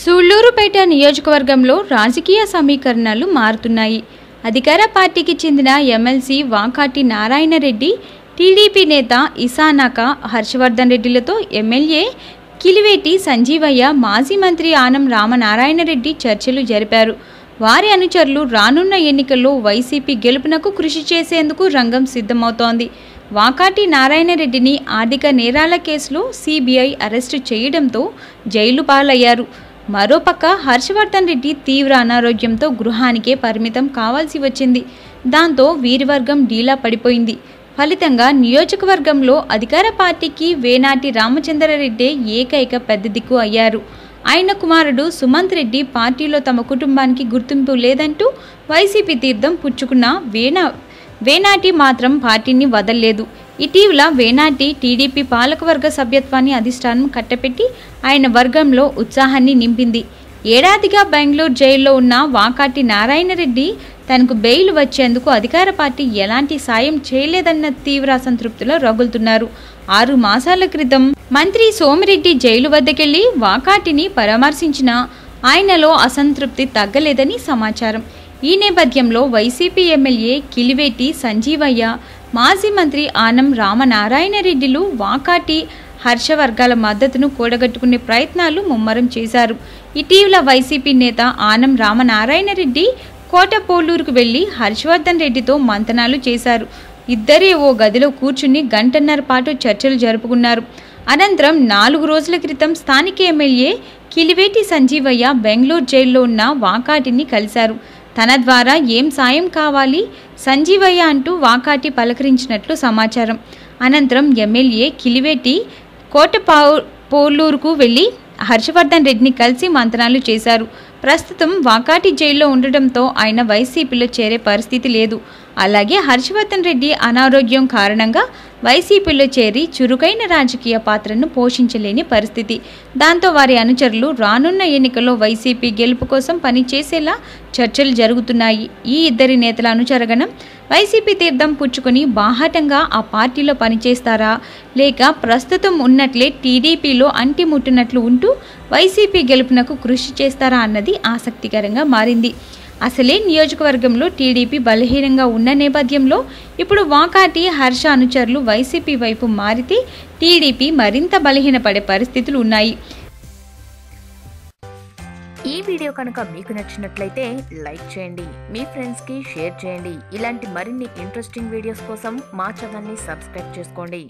సూళ్ళూరుపేట నియోజకవర్గంలో రాజకీయ సమీకరణలు మారుతున్నాయి. అధికార పార్టీకి చెందిన ఎమ్మెల్సీ వాకాటి నారాయణరెడ్డి టీడీపీ నేత ఇసానాక హర్షవర్ధన్ రెడ్డిలతో ఎమ్మెల్యే కిలివేటి సంజీవయ్య మాజీ మంత్రి ఆనం రామనారాయణరెడ్డి చర్చలు జరిపారు. వారి అనుచరులు రానున్న ఎన్నికల్లో వైసీపీ గెలుపునకు కృషి చేసేందుకు రంగం సిద్ధమవుతోంది. వాకాటి నారాయణరెడ్డిని ఆర్థిక నేరాల కేసులో సిబిఐ అరెస్టు చేయడంతో జైలు పాలయ్యారు. మరోపక్క హర్షవర్ధన్ రెడ్డి తీవ్ర అనారోగ్యంతో గృహానికే పరిమితం కావాల్సి వచ్చింది. దాంతో వీరివర్గం డీలా పడిపోయింది. ఫలితంగా నియోజకవర్గంలో అధికార పార్టీకి వేనాటి రామచంద్రారెడ్డే ఏకైక పెద్ద దిక్కు అయ్యారు. ఆయన కుమారుడు సుమంత్ రెడ్డి పార్టీలో తమ కుటుంబానికి గుర్తింపు లేదంటూ వైసీపీ తీర్థం పుచ్చుకున్న వేణ వేనాటి మాత్రం పార్టీని వదల్లేదు. ఇటీవల వేనాటి టీడీపీ పాలకవర్గ సభ్యత్వాన్ని అధిష్టానం కట్టపెట్టి ఆయన వర్గంలో ఉత్సాహాన్ని నింపింది. ఏడాదిగా బెంగళూరు జైల్లో ఉన్న వాకాటి నారాయణరెడ్డి తనకు బెయిల్ వచ్చేందుకు అధికార పార్టీ ఎలాంటి సాయం చేయలేదన్న తీవ్ర అసంతృప్తిలో రగులుతున్నారు. ఆరు మాసాల క్రితం మంత్రి సోమిరెడ్డి జైలు వద్దకెళ్ళి వాకాటిని పరామర్శించిన ఆయనలో అసంతృప్తి తగ్గలేదని సమాచారం. ఈ నేపథ్యంలో వైసీపీ ఎమ్మెల్యే కిలివేటి సంజీవయ్య మాజీ మంత్రి ఆనం రామనారాయణరెడ్డిలు వాకాటి హర్షవర్గాల మద్దతును కూడగట్టుకునే ప్రయత్నాలు ముమ్మరం చేశారు. ఇటీవల వైసీపీ నేత ఆనం రామనారాయణరెడ్డి కోటపోలూరుకు వెళ్ళి హర్షవర్ధన్ రెడ్డితో మంతనాలు చేశారు. ఇద్దరే ఓ గదిలో కూర్చుని గంటన్నర పాటు చర్చలు జరుపుకున్నారు. అనంతరం నాలుగు రోజుల క్రితం స్థానిక ఎమ్మెల్యే కిలివేటి సంజీవయ్య బెంగళూరు జైల్లో ఉన్న వాకాటిని కలిశారు. తన ద్వారా ఏం సాయం కావాలి? సంజీవయ్య అంటూ వాకాటి పలకరించినట్లు సమాచారం. అనంతరం ఎమ్మెల్యే కిలివేటి కోటపా పోలూరుకు వెళ్ళి హర్షవర్ధన్ రెడ్డిని కలిసి మంతనాలు చేశారు. ప్రస్తుతం వాకాటి జైల్లో ఉండటంతో ఆయన వైసీపీలో చేరే పరిస్థితి లేదు. అలాగే హర్షవర్ధన్ రెడ్డి అనారోగ్యం కారణంగా వైసీపీలో చేరి చురుకైన రాజకీయ పాత్రను పోషించలేని పరిస్థితి. దాంతో వారి అనుచరులు రానున్న ఎన్నికల్లో వైసీపీ గెలుపు కోసం పనిచేసేలా చర్చలు జరుగుతున్నాయి. ఈ ఇద్దరి నేతల అనుచరగణం వైసీపీ తీర్థం పుచ్చుకొని బాహాటంగా ఆ పార్టీలో పనిచేస్తారా? లేక ప్రస్తుతం ఉన్నట్లే టీడీపీలో అంటిముట్టినట్లు ఉంటూ వైసీపీ గెలుపునకు కృషి చేస్తారా అన్నది ఆసక్తికరంగా మారింది. అసలే నియోజకవర్గంలో టీడీపీ బలహీనంగా ఉన్న నేపథ్యంలో ఇప్పుడు వాకాటి హర్ష అనుచరులు వైసీపీ వైపు మారితే టీడీపీ మరింత బలహీనపడే పరిస్థితులు ఉన్నాయి. ఈ వీడియో కనుక మీకు నచ్చినట్లయితే లైక్ చేయండి మీ ఫ్రెండ్స్కి షేర్ చేయండి. ఇలాంటి మరిన్ని ఇంట్రెస్టింగ్ వీడియోస్ కోసం మా ఛానల్ని సబ్స్క్రైబ్ చేసుకోండి.